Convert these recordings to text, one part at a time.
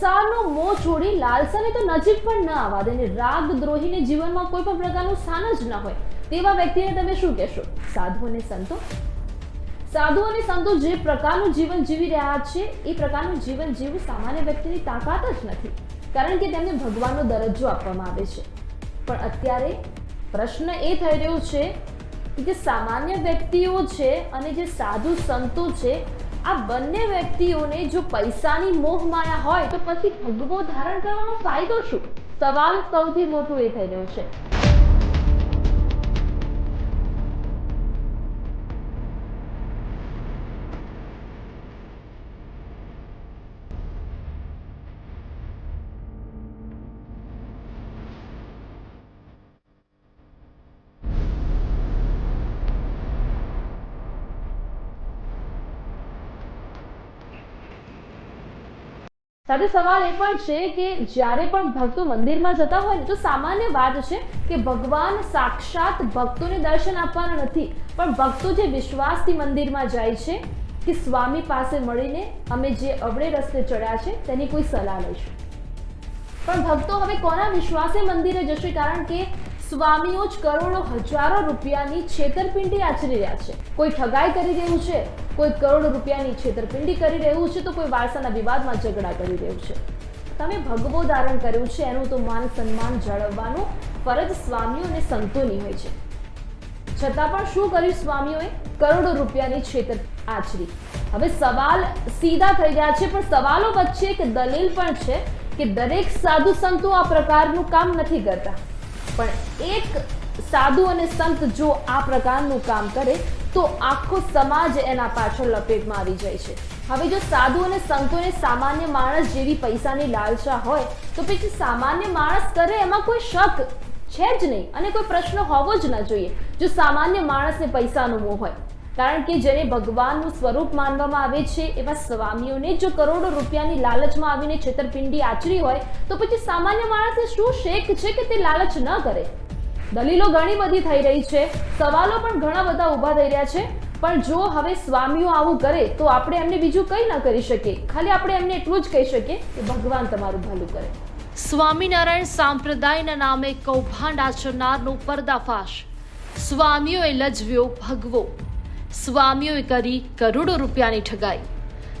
સંસારનો મોહ છોડી લાલસાને તો નજીક પણ ન આવવા દે અને રાગ દ્રોહીને જીવનમાં કોઈ પણ પ્રકારનું સ્થાન જ ન હોય, તેવા વ્યક્તિને તમે શું કહેશો? સાધુ અને સંતો? સાધુ અને સંતો જે પ્રકારનું જીવન જીવી રહ્યા છે, એ પ્રકારનું જીવન જીવવું સામાન્ય વ્યક્તિની તાકાત જ નથી, કારણ કે તેમને ભગવાનનો દરજ્જો આપવામાં આવે છે. પણ અત્યારે પ્રશ્ન એ થઈ રહ્યો છે કે જે સામાન્ય વ્યક્તિઓ છે અને જે સાધુ સંતો છે આ બંને વ્યક્તિઓને જો પૈસાની મોહ માયા હોય, તો પછી ભગવો ધારણ કરવાનો ફાયદો શું? સવાલ સૌથી મોટો એ થઈ રહ્યો છે. સાથે સવાલ એ પણ છે કે જ્યારે પણ ભક્તો મંદિરમાં જતા હોય ને, તો સામાન્ય વાત છે કે ભગવાન સાક્ષાત ભક્તોને દર્શન આપવાના નથી. પણ ભક્તો જે વિશ્વાસથી મંદિરમાં જાય છે કે સ્વામી પાસે મળીને અમે જે અવળે રસ્તે ચડ્યા છે, તેની કોઈ સલાહ લઈશું. પણ ભક્તો હવે કોના વિશ્વાસે મંદિરે જશે? કારણ કે સ્વામીઓ જ કરોડો હજારો રૂપિયાની છેતરપિંડી આચરી રહ્યા છે. કોઈ ઠગાઈ કરી રહ્યું છે, કોઈ કરોડો રૂપિયાની છેતરપિંડી કરી રહ્યું છે, તો કોઈ વારસાના વિવાદમાં ઝઘડા કરી રહ્યું છે. તમે ભગવો ધારણ કર્યું છે, એનું તો માન સન્માન જાળવવાનું ફરજ સ્વામીઓ અને સંતોની હોય છે. છતાં પણ શું કર્યું સ્વામીઓએ? કરોડો રૂપિયાની છેતર આચરી. હવે સવાલ સીધા થઈ રહ્યા છે, પણ સવાલો વચ્ચે એક દલીલ પણ છે કે દરેક સાધુ સંતો આ પ્રકારનું કામ નથી કરતા. પણ એક સાધુ અને સંત જો આ પ્રકારનું કામ કરે, તો આખો સમાજ એના પાછળ લપેટમાં આવી જાય છે. હવે જો સાધુ અને સંતોને સામાન્ય માણસ જેવી પૈસાની લાલચા હોય, તો પછી સામાન્ય માણસ કરે એમાં કોઈ શક છે જ નહીં અને કોઈ પ્રશ્ન હોવો જ ન જોઈએ. જો સામાન્ય માણસને પૈસાનો મોહ હોય કારણ કે જેને ભગવાનનું સ્વરૂપ માનવામાં આવે છે, એવા સ્વામીઓને જો કરોડો રૂપિયાની લાલચમાં આવીને છેતરપિંડી આચરી હોય, તો પછી સામાન્ય માણસે શું શેક છે કે તે લાલચ ન કરે? દલીલો ઘણી બધી થઈ રહી છે, સવાલો પણ ઘણા બધા ઊભા થઈ રહ્યા છે. પણ જો હવે સ્વામીઓ આવું કરે, તો આપણે એમને બીજું કંઈ ન કરી શકીએ. ખાલી આપણે એમને એટલું જ કહી શકીએ કે ભગવાન તમારું ભલું કરે. સ્વામિનારાયણ સાંપ્રદાયના નામે કૌભાંડ આચરનારનો પર્દાફાશ. સ્વામીઓએ લજવ્યો, ભગવો. સ્વામીઓએ કરી કરોડો રૂપિયાની ઠગાઈ.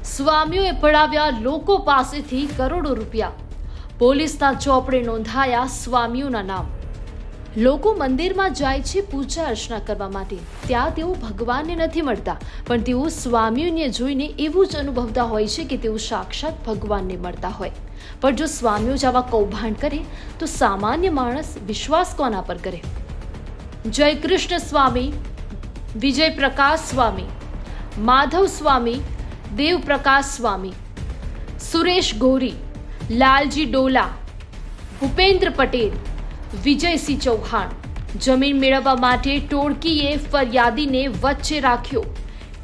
સ્વામીઓએ પડાવ્યા લોકો પાસેથી કરોડો રૂપિયા. પોલીસના ચોપડે નોંધાયા સ્વામીઓના નામ. લોકો મંદિરમાં જાય છે પૂજા અર્ચના કરવા માટે. ત્યાં તેઓ ભગવાનને નથી મળતા, પણ તેઓ સ્વામીઓને જોઈને એવું જ અનુભવતા હોય છે કે તેઓ સાક્ષાત ભગવાનને મળતા હોય. પણ જો સ્વામીઓ જ આવા કૌભાંડ કરે, તો સામાન્ય માણસ વિશ્વાસ કોના પર કરે? જય કૃષ્ણ સ્વામી. વિજય પ્રકાશ સ્વામી માધવ સ્વામી દેવ પ્રકાશ સ્વામી સુરેશ ગોરી, લાલજી ડોલા, ભૂપેન્દ્ર પટેલ, વિજયસિંહ ચૌહાણ. જમીન મેળવવા માટે ટોળકીએ ફરિયાદીને વચ્ચે રાખ્યો.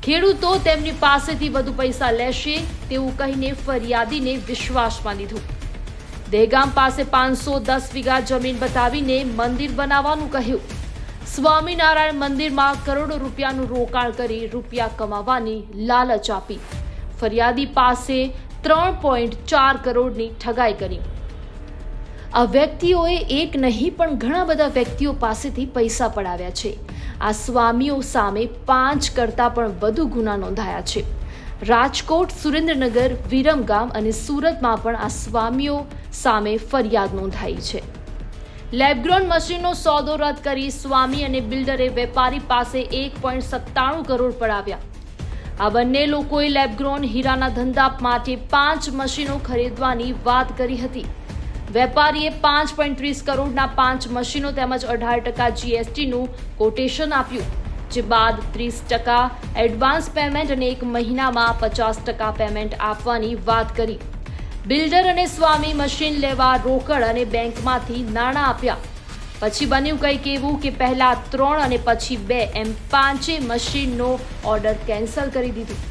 ખેડૂતો તેમની પાસેથી વધુ પૈસા લેશે તેવું કહીને ફરિયાદીને વિશ્વાસમાં લીધું. દહેગામ પાસે પાંચસો દસ વીઘા જમીન બતાવીને મંદિર બનાવવાનું કહ્યું. સ્વામિનારાયણ મંદિરમાં કરોડો રૂપિયાનું રોકાણ કરી રૂપિયા કમાવાની લાલચ આપી. ફરિયાદી પાસે ત્રણ પોઈન્ટ ચાર કરોડની ઠગાઈ કરી. આ વ્યક્તિઓએ એક નહીં, પણ ઘણા બધા વ્યક્તિઓ પાસેથી પૈસા પડાવ્યા છે. આ સ્વામીઓ સામે પાંચ કરતાં પણ વધુ ગુના નોંધાયા છે. રાજકોટ, સુરેન્દ્રનગર, વિરમગામ અને સુરતમાં પણ આ સ્વામીઓ સામે ફરિયાદ નોંધાઈ છે. લેબગ્રોન મશીનનો સોદો રદ કરી સ્વામી અને બિલ્ડરે વેપારી પાસે એક પોઈન્ટ સત્તાણું કરોડ પડાવ્યા. આ બંને લોકોએ લેબગ્રોન હીરાના ધંધા માટે પાંચ મશીનો ખરીદવાની વાત કરી હતી. વેપારીએ પાંચ પોઈન્ટ ત્રીસ કરોડના પાંચ મશીનો તેમજ અઢાર ટકા જીએસટીનું કોટેશન આપ્યું, જે બાદ ત્રીસ ટકા એડવાન્સ પેમેન્ટ અને એક મહિનામાં પચાસ ટકા પેમેન્ટ આપવાની વાત કરી. બિલ્ડર અને સ્વામી મશીન લેવા રોકડ અને બેંકમાંથી નાણાં આપ્યા. પછી બન્યું કંઈક એવું કે પહેલાં ત્રણ અને પછી બે એમ પાંચે મશીનનો ઓર્ડર કેન્સલ કરી દીધું.